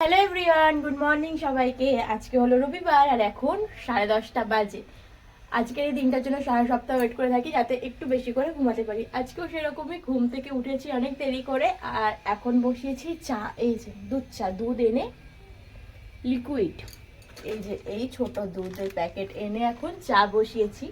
Hello everyone good morning সবাইকে। আজকে হলো রবিবার আর এখন সাড়ে দশটা বাজে। আজকের এই দিনটার জন্য সারা সপ্তাহ ওয়েট করে থাকি যাতে একটু বেশি করে ঘুমাতে পারি। আজকেও সেরকমই ঘুম থেকে উঠেছি অনেক দেরি করে আর এখন বসিয়েছি চা, এই যে দুধ চা, দুধ এনে লিকুইড এই যে এই ছোট দুধের প্যাকেট এনে এখন চা বসিয়েছি।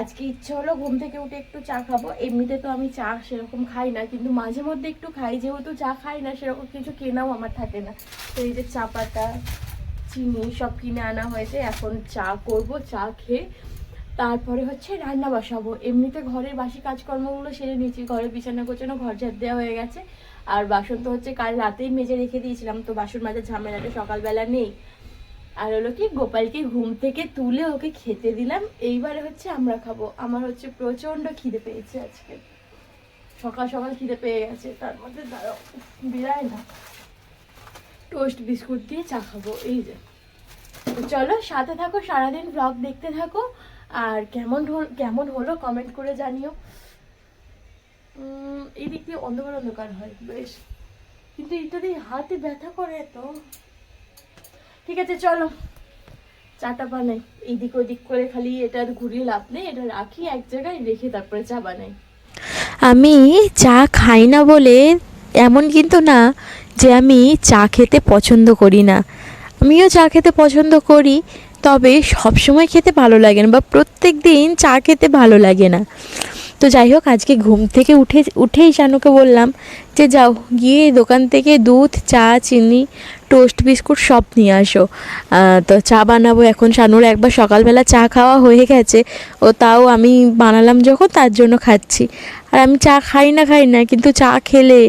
আজকে ইচ্ছে হলো ঘুম থেকে উঠে একটু চা খাব। এমনিতে তো আমি চা সেরকম খাই না, কিন্তু মাঝে মধ্যে একটু খাই। যেহেতু চা খাই না, সেরকম কিছু কেনাও আমার থাকে না। তো এই যে চা পাতা, চিনি সব কিনে আনা হয়েছে, এখন চা করব, চা খেয়ে তারপরে হচ্ছে রান্না বসাবো। এমনিতে ঘরের বাসি কাজকর্মগুলো সেরে নিয়েছি ঘরের বিছানা গোছানো, ঘর ঝাড় দেওয়া হয়ে গেছে। আর বাসন তো হচ্ছে কাল রাতেই মেজে রেখে দিয়েছিলাম, তো বাসন মাজার ঝামেলাটা সকালবেলা নেই। আর হলো কি, গোপালকে ঘুম থেকে তুলে ওকে খেতে দিলাম। এইবারে হচ্ছে আমরা খাব। আমার হচ্ছে প্রচণ্ড খিদে পেয়েছে আজকে। সকাল সকাল খিদে পেয়ে গেছে। তার মধ্যে দাঁড়াও বিরায় না। টোস্ট বিস্কুট দিয়ে চা খাব। এই যে। চলো, সাথে থাকো, সারাদিন ব্লগ দেখতে থাকো। আর কেমন কেমন হলো কমেন্ট করে জানিও। এই দিক দিয়ে অন্ধকার অন্ধকার হয়। বেশ। কিন্তু দিয়ে হাতে ব্যথা করে তো। ঠিক আছে, চলো। চাটা বানাই। এদিক ওদিক করে খালি এটা ঘুরিয়ে লাভ নেই, এটা রাখি, এক জায়গায় রেখে তারপরে চা বানাই। আমি চা খাই না বলে এমন কিন্তু না যে আমি চা খেতে পছন্দ করি না। আমিও চা খেতে পছন্দ করি, তবে সবসময় খেতে ভালো লাগে না বা প্রত্যেক দিন চা খেতে ভালো লাগে না। তো যাই হোক, আজকে ঘুম থেকে উঠে, উঠেই শানুকে বললাম যে যাও, গিয়ে দোকান থেকে দুধ, চা, চিনি, টোস্ট, বিস্কুট সব নিয়ে আসো। তো চা বানাবো এখন। শানুর একবার সকালবেলা চা খাওয়া হয়ে গেছে। ও তাও আমি বানালাম যখন, তার জন্য খাচ্ছি। আর আমি চা খাই না খাই না, কিন্তু চা খেলে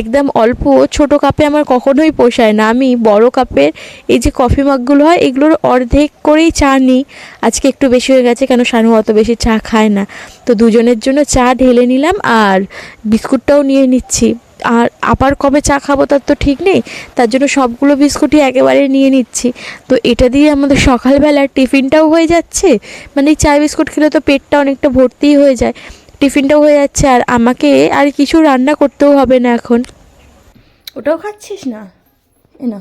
একদম অল্প ছোট কাপে আমার কখনোই পোষায় না। আমি বড় কাপের এই যে কফি মাগগুলো হয়, এগুলোর অর্ধেক করেই চা নিই। আজকে একটু বেশি হয়ে গেছে কেন শানু অত বেশি চা খায় না। তো দুজনের জন্য চা ঢেলে নিলাম আর বিস্কুটটাও নিয়ে নিচ্ছি। আর আবার কবে চা খাব তার তো ঠিক নেই, তার জন্য সবগুলো বিস্কুটই একেবারে নিয়ে নিচ্ছি। তো এটা দিয়ে আমাদের সকালবেলার টিফিনটাও হয়ে যাচ্ছে। মানে চা বিস্কুট খেলে তো পেটটা অনেকটা ভর্তিই হয়ে যায়। টিফিনটাও হয়ে যাচ্ছে আর আমাকে আর কিছু রান্না করতেও হবে না এখন। ওটাও খাচ্ছিস না? এ না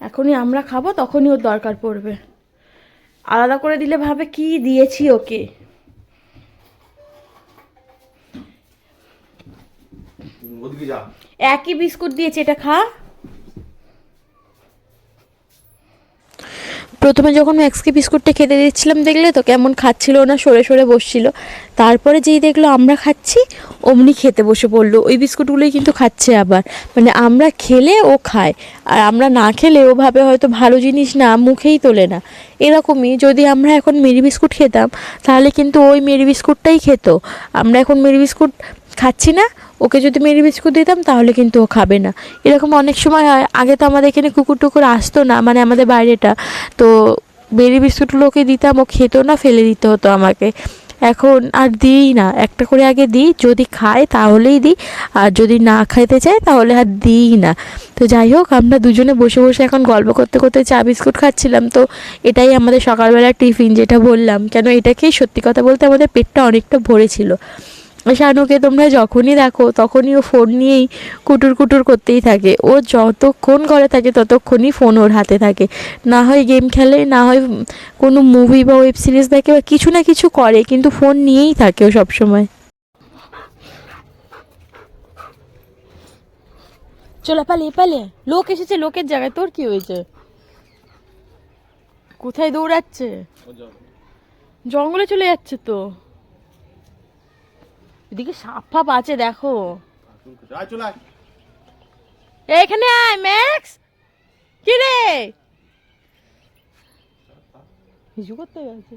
এখনই আমরা খাব তখনই ওর দরকার পড়বে। আলাদা করে দিলে ভাবে কি দিয়েছি ওকে। একই বিস্কুট দিয়েছে এটা খা। প্রথমে যখন ম্যাক্সকে বিস্কুটটা খেতে দিচ্ছিলাম দেখলে তো কেমন খাচ্ছিল না, সরে সরে বসছিল। তারপরে যেই দেখল আমরা খাচ্ছি, অমনি খেতে বসে পড়ল। ওই বিস্কুটগুলোই কিন্তু খাচ্ছে আবার। মানে আমরা খেলে ও খায়, আর আমরা না খেলে ওভাবে হয়তো ভালো জিনিস না, মুখেই তোলে না। এরকমই যদি আমরা এখন মেরি বিস্কুট খেতাম, তাহলে কিন্তু ওই মেরি বিস্কুটটাই খেত। আমরা এখন মেরি বিস্কুট খাচ্ছি না ওকে যদি মেরি বিস্কুট দিতাম, তাহলে কিন্তু ও খাবে না। এরকম অনেক সময় হয়, আগে তো আমাদের এখানে কুকুর টুকুর আসতো না মানে আমাদের বাইরেটা। তো বেরি বিস্কুটগুলো ওকে দিতাম, ও খেত না, ফেলে দিতে হতো আমাকে। এখন আর দিই না, একটা করে আগে দিই, যদি খায় তাহলেই দিই, আর যদি না খাইতে চায় তাহলে আর দিই না। তো যাই হোক, আমরা দুজনে বসে বসে এখন গল্প করতে করতে চা বিস্কুট খাচ্ছিলাম। তো এটাই আমাদের সকালবেলার টিফিন, যেটা বললাম। কেন এটা খেয়ে সত্যি কথা বলতে আমাদের পেটটা অনেকটা ভরেছিল শানুকে তোমরা যখনই দেখো তখনই ও ফোন নিয়েই কুটুর কুটুর করতেই থাকে। ও যতক্ষণ ঘরে থাকে ততক্ষণই ফোন ওর হাতে থাকে। না হয় গেম খেলে না হয় কোনো মুভি বা ওয়েব সিরিজ দেখে বা কিছু না কিছু করে কিন্তু ফোন নিয়েই থাকে ও সবসময়। চলো পালিয়ে পালিয়ে লোক এসেছে লোকের জায়গায়। তোর কি হয়েছে? কোথায় দৌড়াচ্ছে? জঙ্গলে চলে যাচ্ছে তো? এদিকে সাপ ফাপ আছে দেখো এখানে আয় ম্যাক্স। কি রে? হিজু করতে গেছে।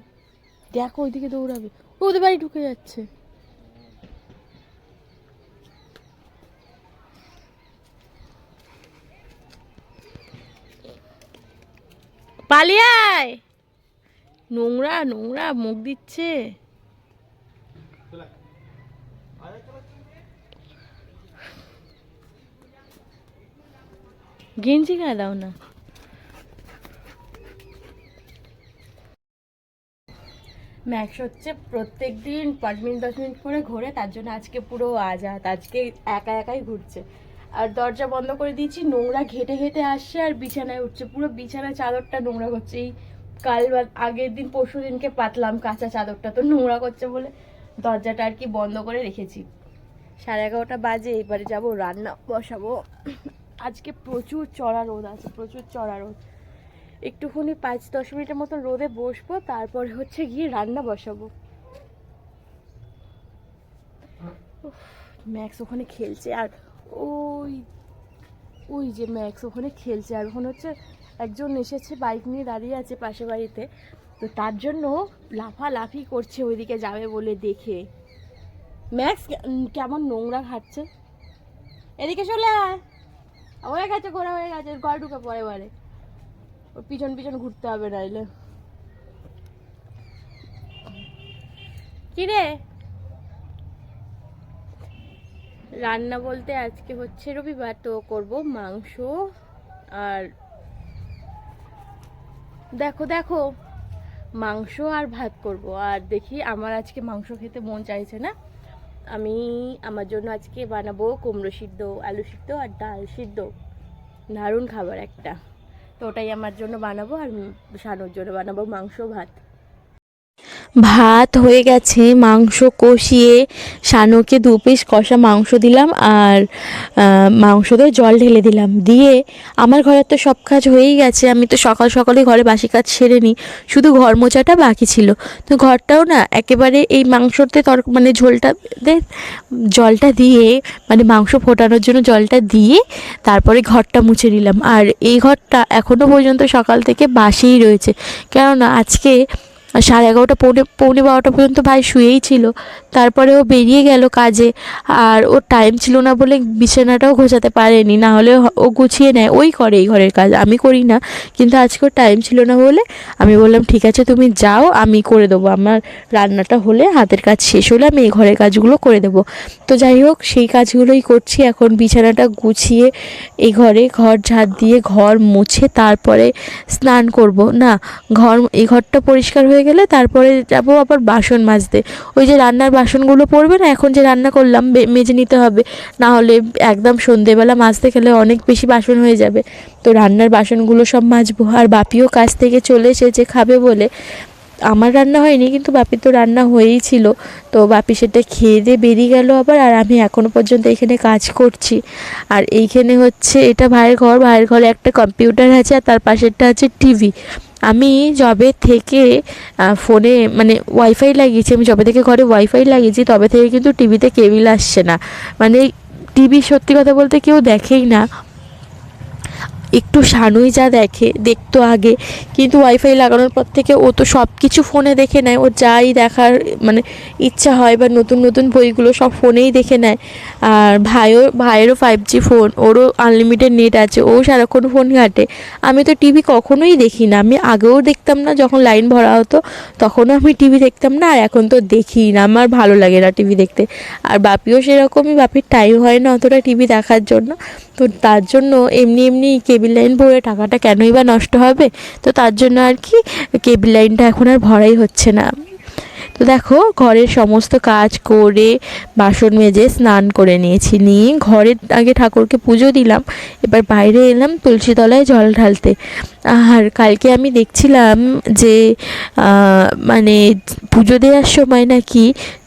দেখো ওইদিকে দৌড়াবে। ওদের বাড়ি ঢুকে যাচ্ছে। পালিয়ে আয়। নোংরা নোংরা মুখ দিচ্ছে চলে আয়। আয়, আয়, চলে আয়। গেঞ্জি গায়ে দাও না। ম্যাক্স হচ্ছে প্রত্যেক দিন পাঁচ মিনিট, দশ মিনিট করে ঘোরে, তার জন্য আজকে পুরো আজাদ, আজকে একা একাই ঘুরছে। আর দরজা বন্ধ করে দিয়েছি, নোংরা ঘেটে ঘেটে আসছে আর বিছানায় উঠছে। পুরো বিছানায় চাদরটা নোংরা করছে। এই কাল আগের দিন, পরশু দিনকে পাতলাম কাঁচা চাদরটা, তো নোংরা করছে বলে দরজাটা আর কি বন্ধ করে রেখেছি। সাড়ে এগারোটা বাজে, এবারে যাব, রান্না বসাবো। আজকে প্রচুর চড়া রোদ আছে, প্রচুর চড়া রোদ। একটুখানি পাঁচ দশ মিনিটের মতো রোদে বসবো, তারপরে হচ্ছে গিয়ে রান্না বসাবো। ম্যাক্স ওখানে খেলছে আর ওই ওই যে ম্যাক্স ওখানে খেলছে আর ওখানে হচ্ছে একজন এসেছে বাইক নিয়ে দাঁড়িয়ে আছে পাশে বাড়িতে। তো তার জন্য লাফালাফি করছে ওইদিকে যাবে বলে দেখে। ম্যাক্স কেমন নোংরা খাচ্ছে? এদিকে চলে আয়। হয়ে গেছে ঘোরা হয়ে গেছে, ঘর ঢুকে পরে বারে ওর পিছন পিছন ঘুরতে হবে নাইলে। কি রে রান্না বলতে আজকে হচ্ছে রবিবার, তো করব মাংস আর দেখো দেখো, মাংস আর ভাত করব। আর দেখি, আমার আজকে মাংস খেতে মন চাইছে না। আমি আমার জন্য আজকে বানাবো কুমড়ো সিদ্ধ, আলু সিদ্ধ আর ডাল সিদ্ধ। দারুণ খাবার একটা। তো ওটাই আমার জন্য বানাবো আর সানোর জন্য বানাবো মাংস ভাত। ভাত হয়ে গেছে, মাংস কষিয়ে শানুকে দু পিস কষা মাংস দিলাম আর মাংসতে জল ঢেলে দিলাম। দিয়ে আমার ঘরের তো সব কাজ হয়েই গেছে, আমি তো সকাল সকালে ঘরে বাসি কাজ সেরে নিই। শুধু ঘর মোচাটা বাকি ছিল। তো ঘরটাও না একেবারে এই মাংসতে তর মানে ঝোলটা দে- জলটা দিয়ে মানে মাংস ফোটানোর জন্য জলটা দিয়ে তারপরে ঘরটা মুছে নিলাম। আর এই ঘরটা এখনও পর্যন্ত সকাল থেকে বাসিই রয়েছে। কেননা আজকে সাড়ে এগারোটা পৌনে পৌনে বারোটা পর্যন্ত ভাই শুয়েই ছিল। তারপরে ও বেরিয়ে গেল কাজে। আর ওর টাইম ছিল না বলে বিছানাটাও গোছাতে পারেনি। না হলে ও গুছিয়ে নেয়। ওই করে এই ঘরের কাজ। আমি করি না। কিন্তু আজকে ওর টাইম ছিল না বলে আমি বললাম, ঠিক আছে, তুমি যাও, আমি করে দেবো। আমার রান্নাটা হলে হাতের কাজ শেষ হলে আমি এই ঘরের কাজগুলো করে দেবো। তো যাই হোক, সেই কাজগুলোই করছি। এখন বিছানাটা গুছিয়ে এই ঘরে ঘর ঝাড় দিয়ে ঘর মুছে তারপরে স্নান করব। না, ঘর, এই ঘরটা পরিষ্কার হয়ে গেলে তারপরে যাব আবার বাসন মাজতে। ওই যে রান্নার বাসনগুলো পড়বে না, এখন যে রান্না করলাম মেজে নিতে হবে। না হলে একদম সন্ধেবেলা মাজতে গেলে অনেক বেশি বাসন হয়ে যাবে। তো রান্নার বাসনগুলো সব মাজবো। আর বাপিও কাজ থেকে চলে এসেছে খাবে বলে। আমার রান্না হয়নি, কিন্তু বাপির তো রান্না হয়েই ছিল। তো বাপি সেটা খেয়ে দিয়ে বেরিয়ে গেল আবার, আর আমি এখনও পর্যন্ত এখানে কাজ করছি। আর এইখানে হচ্ছে, এটা ভাইয়ের ঘর। ভাইয়ের ঘরে একটা কম্পিউটার আছে আর তার পাশেরটা আছে টিভি। আমি যবে থেকে ফোনে মানে ওয়াইফাই লাগিয়েছি, আমি যবে থেকে ঘরে ওয়াইফাই লাগিয়েছি, তবে থেকে কিন্তু টিভিতে কেবিল আসছে না। মানে টিভি সত্যি কথা বলতে কেউ দেখেই না। একটু শানুই যা দেখে, দেখতো আগে। কিন্তু ওয়াইফাই লাগানোর পর থেকে ও তো সব কিছু ফোনে দেখে নেয়। ও যাই দেখার মানে ইচ্ছা হয় বা নতুন নতুন বইগুলো সব ফোনেই দেখে নেয়। আর ভাইও, ভাইয়েরও ফাইভ জি ফোন ওরও আনলিমিটেড নেট আছে, ও সারাক্ষণ ফোন ঘাটে। আমি তো টিভি কখনোই দেখি না। আমি আগেও দেখতাম না, যখন লাইন ভরা হতো, তখনও আমি টিভি দেখতাম না, আর এখন তো দেখি না। আমার ভালো লাগে না টিভি দেখতে। আর বাপিও সেরকমই, বাপির টাইম হয় না অতটা টিভি দেখার জন্য। তো তার জন্য এমনি এমনি কেবিল লাইন ভরে টাকাটা কেনই বা নষ্ট হবে? তো তার জন্য আর কি কেবিল লাইনটা এখন আর ভরাই হচ্ছে না। তো দেখো, ঘরের সমস্ত কাজ করে বাসন মেজে স্নান করে নিয়েছি। নিয়ে ঘরের আগে ঠাকুরকে পুজো দিলাম, এবার বাইরে এলাম তুলসী তলায় জল ঢালতে। আর কালকে আমি দেখছিলাম যে মানে পুজো দেওয়ার সময় নাকি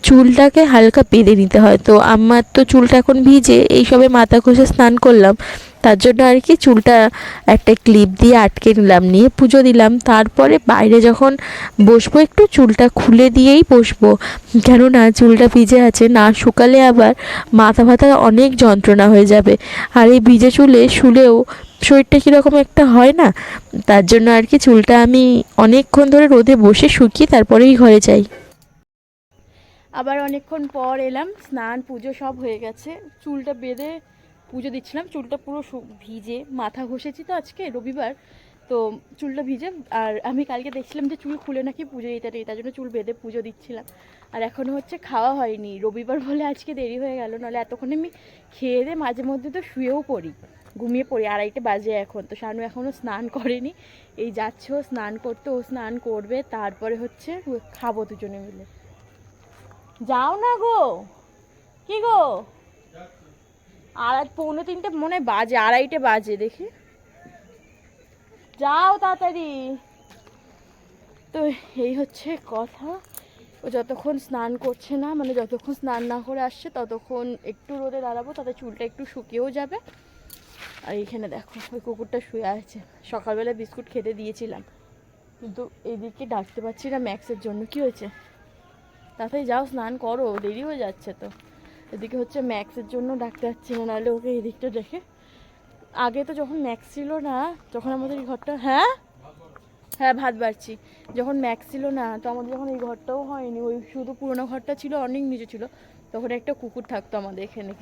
চুলটাকে হালকা বেঁধে নিতে হয়। তো আমার তো চুলটা এখন ভিজে এই সবে মাথা ঘষে স্নান করলাম। তার জন্য আর কি চুলটা একটা ক্লিপ দিয়ে আটকে নিলাম, নিয়ে পুজো দিলাম। তারপরে বাইরে যখন বসবো, একটু চুলটা খুলে দিয়েই বসবো। কেননা চুলটা ভিজে আছে, না শুকালে আবার মাথা ব্যথা অনেক যন্ত্রণা হয়ে যাবে। আর এই ভিজে চুলে শুলেও শরীরটা কীরকম একটা হয় না, তার জন্য আর কি চুলটা আমি অনেকক্ষণ ধরে রোদে বসে শুকিয়ে তারপরেই ঘরে যাই। আবার অনেকক্ষণ পর এলাম, স্নান, পুজো সব হয়ে গেছে। চুলটা বেঁধে পুজো দিচ্ছিলাম, চুলটা পুরো ভিজে, মাথা ঘষেছি তো আজকে, রবিবার, তো চুলটা ভিজে, আর আমি কালকে দেখছিলাম যে চুল খুলে নাকি পুজো দিতে নেই তার জন্য চুল বেঁধে পুজো দিচ্ছিলাম। আর এখনও হচ্ছে খাওয়া হয়নি, রবিবার বলে আজকে দেরি হয়ে গেল, নাহলে এতক্ষণে আমি খেয়ে দিয়ে মাঝে মধ্যে তো শুয়েও পড়ি, ঘুমিয়ে পড়ি, আড়াইটে বাজে এখন, তো শানু এখনও স্নান করেনি, এই যাচ্ছে ও স্নান করতে, ও স্নান করবে, তারপরে হচ্ছে খাব দুজনে মিলে। যাও না গো, কি গো? আর পৌনে তিনটে মনে বাজে, আড়াইটে বাজে, দেখি। যাও তাড়াতাড়ি। তো এই হচ্ছে কথা। ও যতক্ষণ স্নান করছে না মানে যতক্ষণ স্নান না করে আসছে, ততক্ষণ একটু রোদে দাঁড়াবো, তাতে চুলটা একটু শুকিয়েও যাবে। আর এইখানে দেখো, ওই কুকুরটা শুয়ে আছে। সকালবেলা বিস্কুট খেতে দিয়েছিলাম। কিন্তু এদিকে ডাকতে পারছি না ম্যাক্সের জন্য। কি হয়েছে? তাড়াতাড়ি যাও, স্নান করো, দেরি হয়ে যাচ্ছে তো। এদিকে হচ্ছে ম্যাক্সের জন্য ডাকতে যাচ্ছি না, নাহলে ওকে এদিকটা দেখে। আগে তো যখন ম্যাক্স ছিল না যখন আমাদের এই ঘরটা হ্যাঁ? হ্যাঁ ভাত বাড়ছি। যখন ম্যাক্স ছিল না, তো আমাদের যখন এই ঘরটাও হয়নি, ওই শুধু পুরোনো ঘরটা ছিল, অনেক নিচে ছিল। তখন একটা কুকুর থাকতো আমাদের এখানে।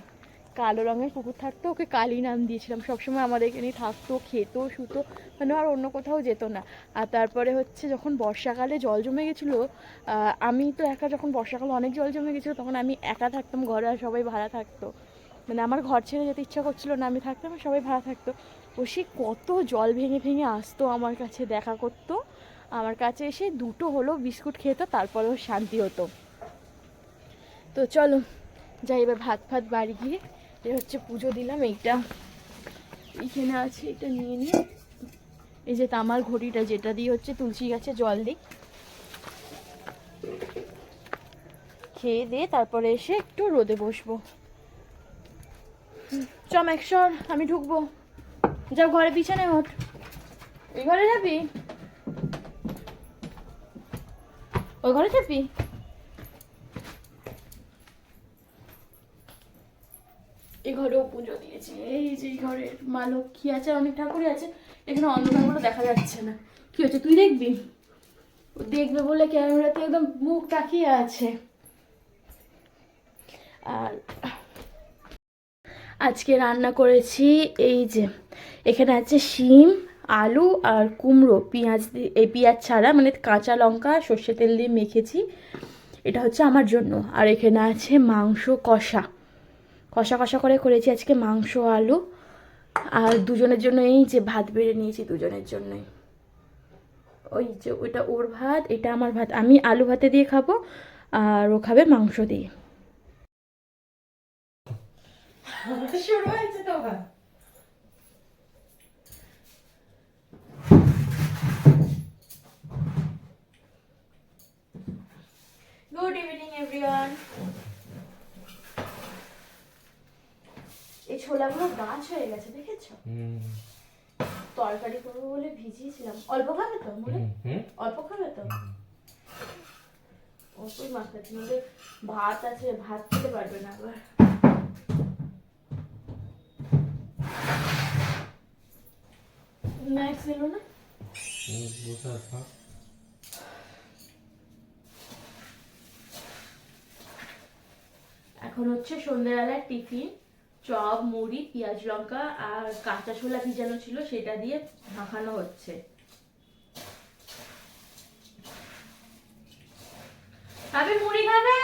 কালো রঙের কুকুর থাকতো, ওকে কালী নাম দিয়েছিলাম। সবসময় আমাদের এখানেই থাকতো, খেতো, শুতো মানে আর অন্য কোথাও যেত না। আর তারপরে হচ্ছে যখন বর্ষাকালে জল জমে গেছিল আমি তো একা যখন বর্ষাকালে অনেক জল জমে গেছিল, তখন আমি একা থাকতাম, ঘরে আর সবাই ভাড়া থাকতো। মানে আমার ঘর ছেড়ে যেতে ইচ্ছা করছিল না, আমি থাকতাম আর সবাই ভাড়া থাকতো। ও সে কত জল ভেঙে ভেঙে আসতো আমার কাছে, দেখা করতো। আমার কাছে এসে দুটো হলো, বিস্কুট খেতো তারপরেও শান্তি হতো। তো চলো, যাই এবার ভাত ফাত বাড়ি গিয়ে এই হচ্ছে পুজো দিলাম এইটা এইখানে আছে এটা নিয়ে নিয়ে এই যে তামার ঘড়িটা যেটা দিয়ে হচ্ছে তুলসী গাছে জল দিই। খেয়ে দিয়ে তারপরে এসে একটু রোদে বসবো। হুম, চ আমি ঢুকবো। যাও ঘরে পিছনে ওঠ। ওই ঘরে যাবি? ওই ঘরে যাবি? এই ঘরেও পুজো দিয়েছে। এই যে এই ঘরে মা লক্ষ্মী আছে, অনেক ঠাকুরই আছে। এখানে অন্ধকারগুলো দেখা যাচ্ছে না। কি হচ্ছে তুই দেখবি? দেখবে বলে ক্যামেরাতে একদম মুখ তাকিয়ে আছে। আর আজকে রান্না করেছি এই যে, এখানে আছে শিম, আলু আর কুমড়ো। পেঁয়াজ দিয়ে এই পেঁয়াজ ছাড়া মানে কাঁচা লঙ্কা, সর্ষে তেল দিয়ে মেখেছি। এটা হচ্ছে আমার জন্য। আর এখানে আছে মাংস কষা। কষা কষা করে করেছি আজকে মাংস, আলু। আর দুজনের জন্য এই যে ভাত বেড়ে নিয়েছি, দুজনের জন্যই। ওই যে ওইটা ওর ভাত, এটা আমার ভাত। আমি আলু ভাতে দিয়ে খাব, আর ও খাবে মাংস দিয়ে। গুড ইভিনিং এভরিওয়ান ছোলাগুলো গাছ হয়ে গেছে দেখেছ? তরকারি করব বলে ভিজিয়েছিলাম। অল্প খাবে তো বলে? অল্প খাবে তো? অল্পই মাখাচ্ছি নইলে ভাত আছে ভাত খেতে পারবে না আবার। ম্যাক্স এলো না? এখন হচ্ছে সন্ধ্যেবেলার টিফিন। চপ, মুড়ি, পেঁয়াজ লঙ্কা আর কাঁচা ছোলা ভিজানো ছিল, সেটা দিয়ে মাখানো হচ্ছে। খাবে, মুড়ি খাবে?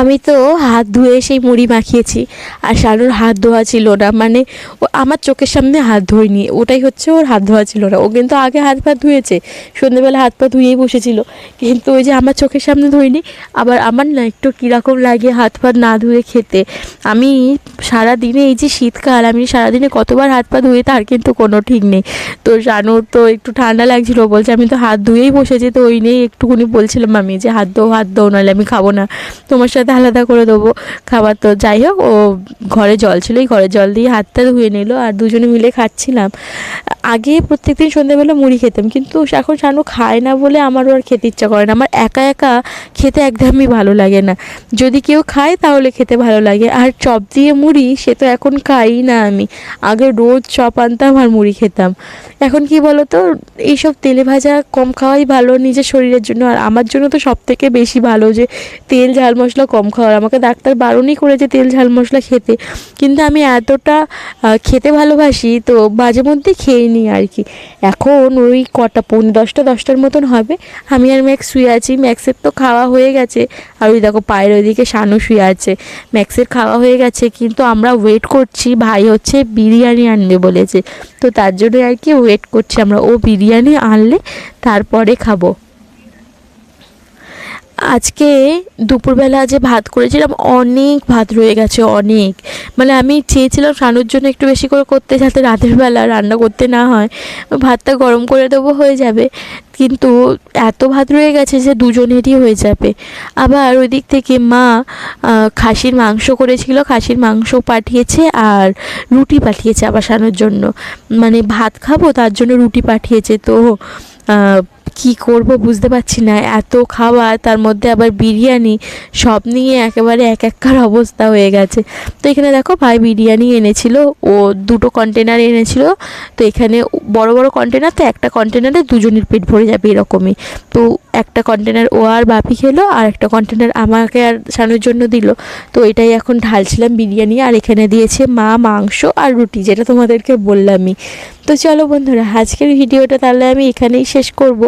আমি তো হাত ধুয়ে সেই মুড়ি মাখিয়েছি। আর শানুর হাত ধোয়া ছিল না মানে ও আমার চোখের সামনে হাত ধোয়নি। ওটাই হচ্ছে ওর হাত ধোয়া ছিল না। ও কিন্তু আগে হাত পা ধুয়েছে, সন্ধ্যেবেলা হাত পা ধুয়েই বসেছিল। কিন্তু ওই যে আমার চোখের সামনে ধুইনি আবার আমার না একটু কীরকম লাগে হাত পা না ধুয়ে খেতে। আমি সারা দিনে এই যে শীতকাল, আমি সারাদিনে কতবার হাত পা ধুয়ে তার কিন্তু কোনো ঠিক নেই। তো শানুর তো একটু ঠান্ডা লাগছিল, বলছে আমি তো হাত ধুয়েই বসেছি, তো ওই নিয়েই একটুখানি বলছিলাম আমি যে হাত দো হাত দো নাহলে আমি খাব না। তোমার সাথে আলাদা আলাদা করে দেবো খাবার। তো যাই হোক, ও ঘরে জল ছিল, এই ঘরে জল দিয়ে হাতটা ধুয়ে নিল আর দুজনে মিলে খাচ্ছিলাম। আগে প্রত্যেকদিন সন্ধ্যেবেলা মুড়ি খেতাম, কিন্তু এখন শানু খায় না বলে আমারও আর খেতে ইচ্ছা করে না। আমার একা একা খেতে একদমই ভালো লাগে না। যদি কেউ খায় তাহলে খেতে ভালো লাগে। আর চপ দিয়ে মুড়ি সে তো এখন খাই না আমি। আগে রোজ চপ আনতাম আর মুড়ি খেতাম। এখন কি বলো তো এইসব তেলে ভাজা কম খাওয়াই ভালো নিজের শরীরের জন্য। আর আমার জন্য তো সব থেকে বেশি ভালো যে তেল, ঝাল, মশলা কম খাওয়ার। আমাকে ডাক্তার বারণই করেছে তেল ঝাল মশলা খেতে। কিন্তু আমি এতটা খেতে ভালোবাসি তো মাঝে মধ্যে খেয়ে নিই আর কি। এখন ওই কটা, পৌনে দশটা, দশটার মতন হবে। আমি আর ম্যাক্স শুয়ে আছি। ম্যাক্সের তো খাওয়া হয়ে গেছে। আর ওই দেখো পায়ের ওইদিকে শানু শুয়ে আছে। ম্যাক্সের খাওয়া হয়ে গেছে, কিন্তু আমরা ওয়েট করছি। ভাই হচ্ছে বিরিয়ানি আনবে বলেছে। তো তার জন্য আর কি ওয়েট করছি আমরা। ও বিরিয়ানি আনলে তারপরে খাব। আজকে দুপুরবেলা যে ভাত করেছিলাম, অনেক ভাত রয়ে গেছে, অনেক। মানে আমি চেয়েছিলাম শানুর জন্য একটু বেশি করে করতে, যাতে রাতের বেলা রান্না করতে না হয়। ভাতটা গরম করে দেবো হয়ে যাবে। কিন্তু এত ভাত রয়ে গেছে যে দুজনেরই হয়ে যাবে। আবার ওই দিক থেকে মা খাসির মাংস করেছিল, খাসির মাংস পাঠিয়েছে আর রুটি পাঠিয়েছে আবার শানুর জন্য। মানে ভাত খাব, তার জন্য রুটি পাঠিয়েছে। তো কি করব বুঝতে পারছি না। এত খাওয়া তার মধ্যে আবার বিরিয়ানি, সব নিয়ে একেবারে এক এককার অবস্থা হয়ে গেছে। তো এখানে দেখো ভাই বিরিয়ানি এনেছিল, ও দুটো কন্টেনার এনেছিল। তো এখানে বড় বড় কন্টেনার তো একটা কন্টেনারে দুজনের পেট ভরে যাবে এরকমই। তো একটা কন্টেনার ও আর বাপি খেলো, আর একটা কন্টেনার আমাকে আর সানোর জন্য দিল। তো এটাই এখন ঢালছিলাম বিরিয়ানি, আর এখানে দিয়েছে মা মাংস আর রুটি, যেটা তোমাদেরকে বললামই। তো চলো বন্ধুরা, আজকের ভিডিওটা তাহলে আমি এখানেই শেষ করব।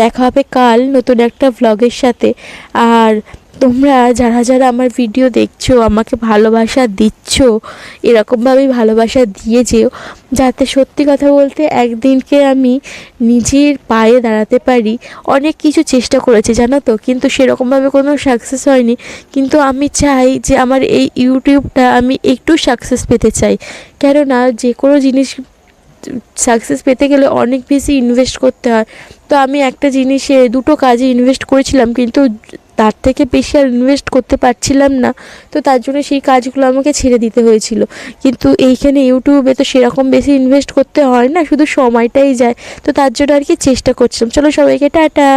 দেখা হবে কাল নতুন একটা ভ্লগের সাথে। আর তোমরা যারা যারা আমার ভিডিও দেখছ, আমাকে ভালোবাসা দিচ্ছ, এরকমভাবেই ভালোবাসা দিয়ে যেও যাতে সত্যি কথা বলতে একদিনকে আমি নিজের পায়ে দাঁড়াতে পারি। অনেক কিছু চেষ্টা করেছি, জানো তো? কিন্তু সেরকমভাবে কোনো সাকসেস হয়নি। কিন্তু আমি চাই যে আমার এই ইউটিউবটা আমি একটু সাকসেস পেতে চাই। কেননা যে কোনো জিনিস সাকসেস পেতে গেলে অনেক বেশি ইনভেস্ট করতে হয়। তো আমি একটা জিনিসে দুটো কাজে ইনভেস্ট করেছিলাম, কিন্তু তার থেকে বেশি আর ইনভেস্ট করতে পারছিলাম না। তো তার জন্য সেই কাজগুলো আমাকে ছেড়ে দিতে হয়েছিল। কিন্তু এইখানে ইউটিউবে তো সেরকম বেশি ইনভেস্ট করতে হয় না, শুধু সময়টাই যায়। তো তার জন্য আর কি চেষ্টা করছিলাম। চলো সবাইকে টাটা।